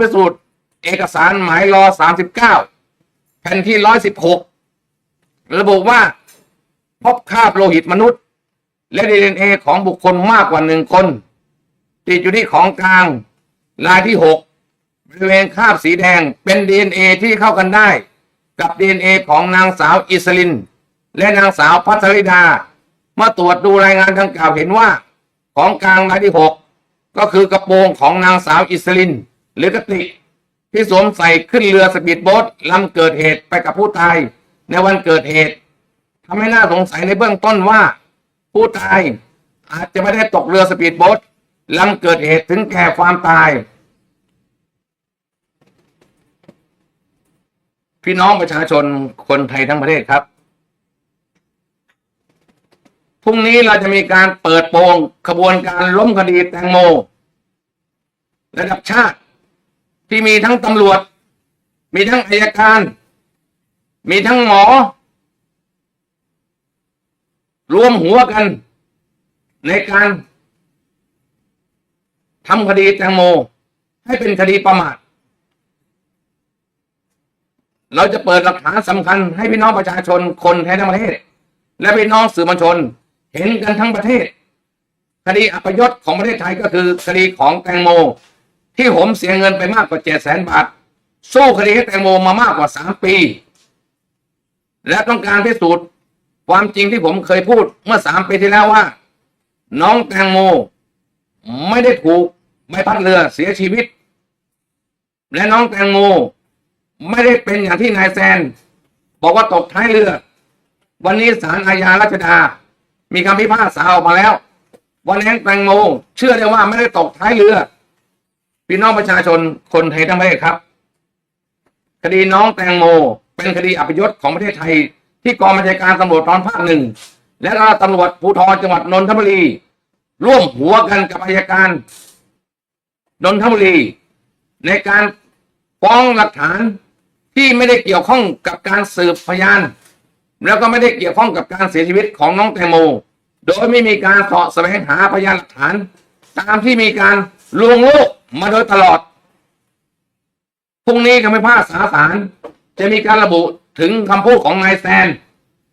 พิสูจน์เอกสารหมายรอ 39 แผ่นที่ 116 ระบุว่า พบคราบโลหิตมนุษย์ และดีเอ็นเอของบุคคลมากกว่าหนึ่งคน ติดอยู่ที่ของกลางลายที่ 6 บริเวณคราบสีแดงเป็น DNA ที่เข้ากันได้ กับ DNA ของนางสาวอิสลิน และนางสาวพัทริดาเมื่อตรวจดูรายงานดังกล่าวเห็นว่า ของกลางรายที่ 6 ก็คือกระโปรงของนางสาวอิสลิน หรือกติกที่สวมใส่ขึ้นเรือสปีดโบ๊ทลำเกิดเหตุไปกับผู้ตายในวันเกิดเหตุทำให้น่าสงสัยในเบื้องต้นว่า ผู้ตายอาจจะไม่ได้ตกเรือสปีดโบ๊ทลำเกิดเหตุถึงแก่ความตาย พี่น้องประชาชนคนไทยทั้งประเทศครับพรุ่งนี้เราจะมีการเปิดโปงขบวนการล้มคดีแตงโม ระดับชาติ ที่มีทั้งตำรวจ มีทั้งอายการ มีทั้งหมอ รวมหัวกัน ในการทำคดีแตงโม ให้เป็นคดีประมาท เราจะเปิดหลักฐานสำคัญให้พี่น้องประชาชนคนไทยทั้งประเทศ และพี่น้องสื่อมวลชน เห็นกันทั้งประเทศ คดีอัปยศของประเทศไทยก็คือคดีของแตงโม ที่ผมเสียเงินไปมากกว่าเจ็ดแสนบาท สู้คดีให้แตงโมมามากกว่าสามปี และต้องการพิสูจน์ความจริงที่ผมเคยพูดเมื่อสามปีที่แล้วว่า น้องแตงโม ไม่ได้ถูกใบพัดเรือเสียชีวิต และน้องแตงโม ไม่ได้เป็นอย่างที่นายแซน บอกว่าตกท้ายเรือ วันนี้ศาลอาญารัชดา มีคำพิพากษาออกมาแล้ว วันนี้แตงโม เชื่อได้ว่าไม่ได้ตกท้ายเรือ พี่น้องประชาชนคนไทยทั้งประเทศครับ คดีน้องแตงโม เป็นคดีอัปยศของประเทศไทย ที่กองบัญชาการตำรวจตอนภาคหนึ่ง และตำรวจภูธรจังหวัดนนทบุรี ร่วมหัวกันกับอายการนนทบุรี ในการฟ้องหลักฐานที่ไม่ได้เกี่ยวข้องกับการสืบพยาน แล้วก็ไม่ได้เกี่ยวข้องกับการเสียชีวิตของน้องแตงโม โดยไม่มีการเสาะแสวงหาพยานหลักฐาน ตามที่มีการลวงโลก มาโดยตลอด พรุ่งนี้คำพิพากษาศาลจะมีการระบุถึงคำพูดของนายแซน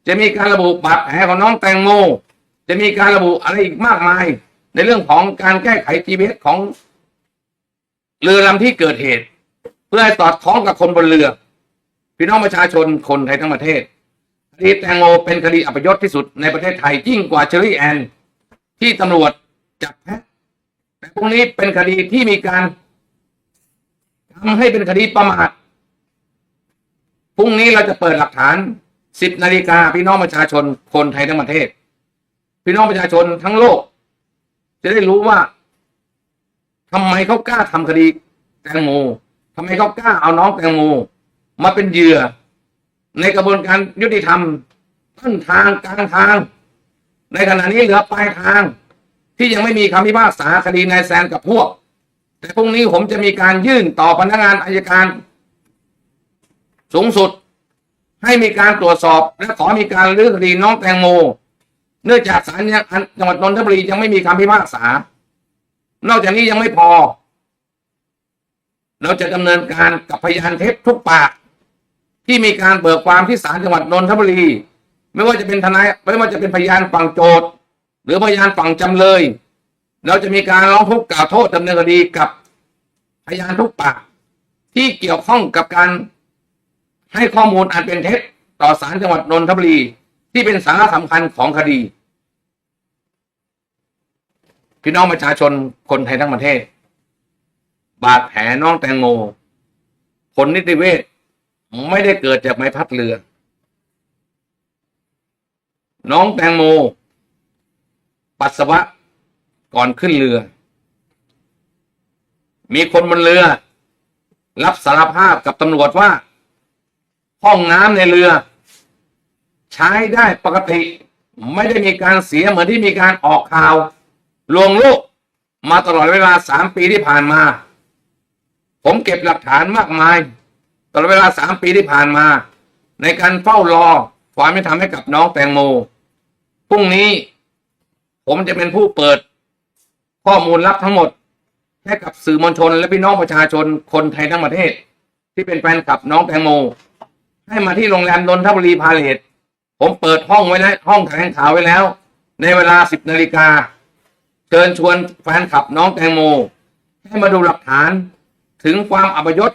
จะมีการระบุบาดแผลของน้องแตงโม จะมีการระบุอะไรอีกมากมาย ในเรื่องของการแก้ไข GPS ของ เรือลำที่เกิดเหตุ เพื่อให้สอดคล้องกับคนบนเรือ พี่น้องประชาชนคนไทยทั้งประเทศคดีแตงโมเป็นคดีอัปยศที่สุดในประเทศไทยยิ่งกว่าเชอรี่แอนที่ตำรวจจับแพะ แต่พวกนี้เป็นคดีที่มีการทำให้เป็นคดีประมาทพรุ่งนี้เราจะเปิดหลักฐาน10นาฬิกาพี่น้องประชาชนคนไทยทั้งประเทศ พี่น้องประชาชนทั้งโลก จะได้รู้ว่าทำไมเขากล้าทำคดีแตงโมทำไมเขากล้าเอาน้องแตงโมมาเป็นเหยื่อ ในกระบวนการยุติธรรมต้นทางกลางทาง ในขณะนี้เหลือปลายทาง ที่ยังไม่มีคำพิพากษาคดีนายแซนกับพวก แต่พรุ่งนี้ผมจะมีการยื่นต่อพนักงานอายการ สูงสุด ให้มีการตรวจสอบ และขอมีการรื้อคดีน้องแตงโม เนื่องจากศาลจังหวัดนนทบุรียังไม่มีคำพิพากษา นอกจากนี้ยังไม่พอ เราจะดำเนินการกับพยานเท็จทุกปาก ที่มีการเบิกความที่ศาลจังหวัดนนทบุรี ไม่ว่าจะเป็นทนายไม่ว่าจะเป็นพยานฝั่งโจทย์ หรือพยานฝั่งจำเลย เราจะมีการร้องทุกข์กล่าวโทษดำเนินคดีกับพยานทุกปากที่เกี่ยวข้องกับการให้ข้อมูลอันเป็นเท็จต่อศาลจังหวัดนนทบุรี ที่เป็นสาระสำคัญของคดีพี่น้องประชาชนคนไทยทั้งประเทศ บาดแผลน้องแตงโมผลนิติเวชไม่ได้เกิดจากใบพัดเรือ น้องแตงโม ปัสสาวะก่อนขึ้นเรือ มีคนบนเรือ รับสารภาพกับตำรวจว่า ห้องน้ำในเรือ ใช้ได้ปกติ ไม่ได้มีการเสียเหมือนที่มีการออกข่าวลวงโลกมาตลอดเวลาสามปีที่ผ่านมา ผมเก็บหลักฐานมากมาย ตลอดเวลาสามปีที่ผ่านมา ในการเฝ้ารอความไม่ทำให้กับน้องแตงโมพรุ่งนี้ ผมจะเป็นผู้เปิดข้อมูลลับทั้งหมดให้กับสื่อมวลชน และพี่น้องประชาชนคนไทยทั้งประเทศ ที่เป็นแฟนคลับน้องแตงโม ให้มาที่โรงแรมนนทบุรีพาเลทผมเปิดห้องไว้แล้วห้องแถลงข่าวไว้แล้ว ในเวลา10นาฬิกาเชิญชวนแฟนคลับน้องแตงโม ให้มาดูหลักฐานถึงความอัปยศ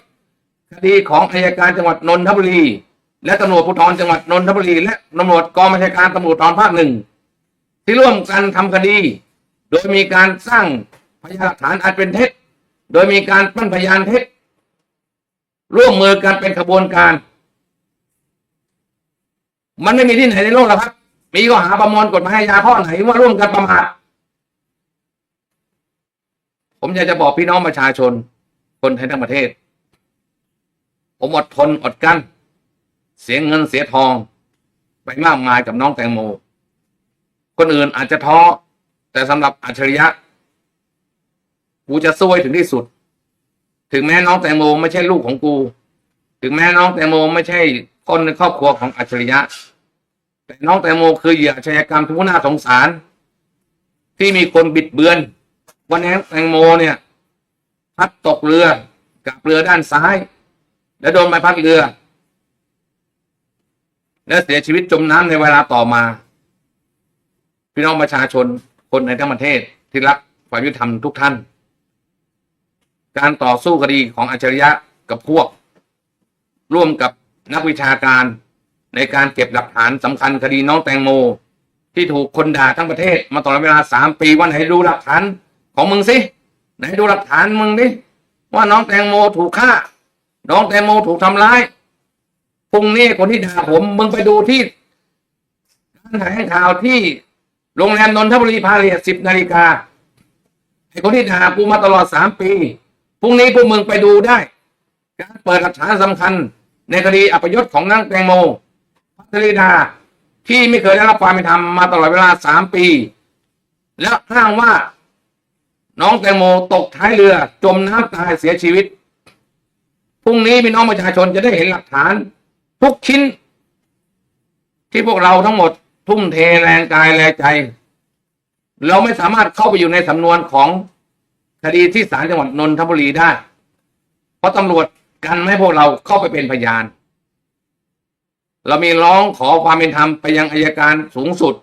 คดีของอายการจังหวัดนนทบุรี และตำรวจภูธรจังหวัดนนทบุรี และตำรวจกองบัญชาการตำรวจตอนภาคหนึ่ง ที่ร่วมกันทำคดี โดยมีการสร้างพยานหลักฐานอันเป็นเท็จ โดยมีการปั้นพยานเท็จ ร่วมมือกันเป็นขบวนการ มันไม่มีที่ไหนในโลกแล้วครับ มีก็หาประมวลกฎหมายอาญาข้อไหนว่าร่วมกันประมาทผมอยากจะบอกพี่น้องประชาชน คนไทยทั้งประเทศ ผมอดทนอดกั้น เสียเงินเสียทอง ไปมากมายกับน้องแตงโม คนอื่นอาจจะท้อแต่สำหรับอัจฉริยะกูจะสู้ให้ถึงที่สุด ถึงแม้น้องแตงโมไม่ใช่ลูกของกู ถึงแม้น้องแตงโมไม่ใช่คนในครอบครัวของอัจฉริยะ แต่น้องแตงโมคือเหยื่ออาชญากรรมที่น่าสงสาร ที่มีคนบิดเบือนวันนี้แตงโมเนี่ย พัดตกเรือกับเรือด้านซ้าย แล้วโดนใบพัดเรือ และเสียชีวิตจมน้ำในเวลาต่อมา พี่น้องประชาชนคนในทั้งประเทศที่รักความยุติธรรมทุกท่าน การต่อสู้คดีของอัจฉริยะกับพวก ร่วมกับนักวิชาการในการเก็บหลักฐานสำคัญคดีน้องแตงโม ที่ถูกคนด่าทั้งประเทศ มาตลอดเวลาสามปีวันไหนดูหลักฐานของมึงสิไหนดูหลักฐานมึงดิว่าน้องแตงโมถูกฆ่า น้องแตงโมถูกทำร้ายพรุ่งนี้คนที่ด่าผมมึงไปดูที่การแถลงข่าวที่ โรงแรมนนทบุรีพาเลทสิบนาฬิกาไอ้คนที่ด่ากูมาตลอดสามปี พรุ่งนี้พวกมึงไปดูได้ การเปิดหลักฐานสำคัญ ในคดีอัปยศของนางแตงโมพัทริดาที่ไม่เคยได้รับความเป็นธรรมมาตลอดเวลาสามปี แล้วอ้างว่า น้องแตงโมตกท้ายเรือจมน้ำตายเสียชีวิต พรุ่งนี้พี่น้องประชาชนจะได้เห็นหลักฐาน ทุกชิ้น ที่พวกเราทั้งหมด ทุ่มเทแรงกายแรงใจ เราไม่สามารถเข้าไปอยู่ในสำนวนของคดีที่ศาลจังหวัดนนทบุรีได้ เพราะตำรวจกันไม่ให้พวกเราเข้าไปเป็นพยาน เรามีร้องขอความเป็นธรรมไปยังอายการสูงสุด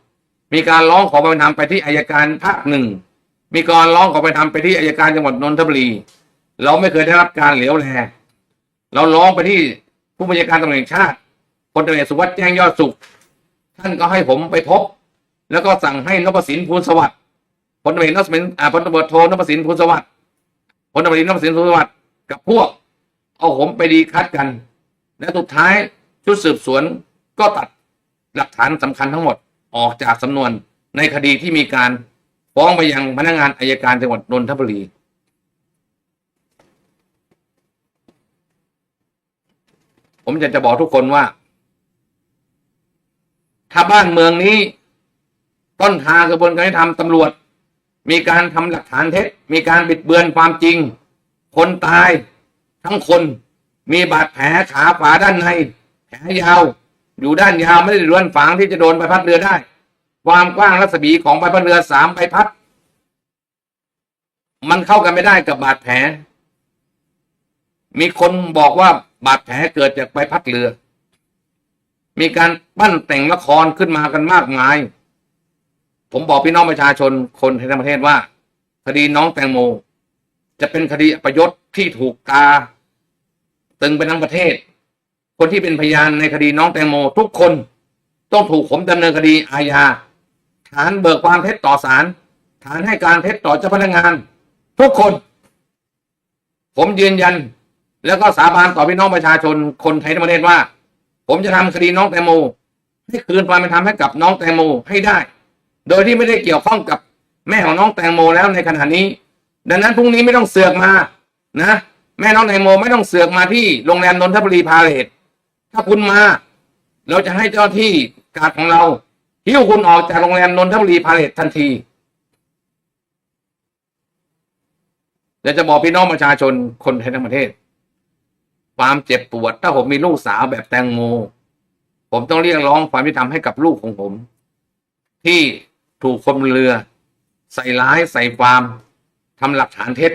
มีการร้องขอความเป็นธรรมไปที่อายการภาคหนึ่ง มีการร้องขอความเป็นธรรมไปที่อายการจังหวัดนนทบุรี เราไม่เคยได้รับการเหลียวแล เราร้องไปที่ผู้บัญชาการตำรวจแห่งชาติพลตำรวจสุวัสด์แจ้งยอดสุข ท่านก็ให้ผมไปพบ แล้วก็สั่งให้นพสินภูลสวัสดิ์พลตำรวจนพสินอ่าพลตำรวจโทนพสินภูลสวัสดิ์พลตำรวจนพสินภูลสวัสดิ์กับพวก เอาผมไปดีคัดกัน และสุดท้ายชุดสืบสวนก็ตัดหลักฐานสำคัญทั้งหมดออกจากสำนวนในคดีที่มีการฟ้องไปยังพนักงานอายการจังหวัดนนทบุรีผมอยากจะบอกทุกคนว่า ถ้าบ้านเมืองนี้ ต้นทางกระบวนการยุติธรรมตำรวจ มีการทำหลักฐานเท็จ มีการบิดเบือนความจริง คนตายทั้งคนมีบาดแผลขาขวาด้านในแผลยาวอยู่ด้านยาวไม่ได้ล้วนฝังที่จะโดนใบพัดเรือได้ ความกว้างรัศมีของใบพัดเรือสามใบพัด มันเข้ากันไม่ได้กับบาดแผล มีคนบอกว่าบาดแผลเกิดจากใบพัดเรือ มีการปั้นแต่งละครขึ้นมากันมากมาย ผมบอกพี่น้องประชาชนคนในประเทศว่า คดีน้องแตงโม จะเป็นคดีอัปยศที่ถูกกาตึงไปทั้งประเทศ คนที่เป็นพยานในคดีน้องแตงโม ทุกคนต้องถูกผมดำเนินคดีอาญาฐานเบิกความเท็จต่อศาลฐานให้การเท็จต่อเจ้าพนักงาน ทุกคน ผมยืนยัน แล้วก็สาบานต่อพี่น้องประชาชนคนไทยทั้งประเทศว่า ผมจะทำคดีน้องแตงโมให้คืนความเป็นธรรมให้กับน้องแตงโมให้ได้ โดยที่ไม่ได้เกี่ยวข้องกับแม่ของน้องแตงโมแล้วในขณะนี้ ดังนั้นพรุ่งนี้ไม่ต้องเสือกมานะแม่น้องแตงโมไม่ต้องเสือกมาที่โรงแรมนนทบุรีพาเลทถ้าคุณมา เราจะให้เจ้าที่การของเราหิ้วคุณออกจากโรงแรมนนทบุรีพาเลททันทีและจะบอกพี่น้องประชาชนคนไทยทั้งประเทศ ความเจ็บปวด ถ้าผมมีลูกสาวแบบแตงโม ผมต้องเรียกร้องความยุติธรรมให้กับลูกของผม ที่ถูกคนเรือ ใส่ร้ายใส่ความทำหลักฐานเท็จ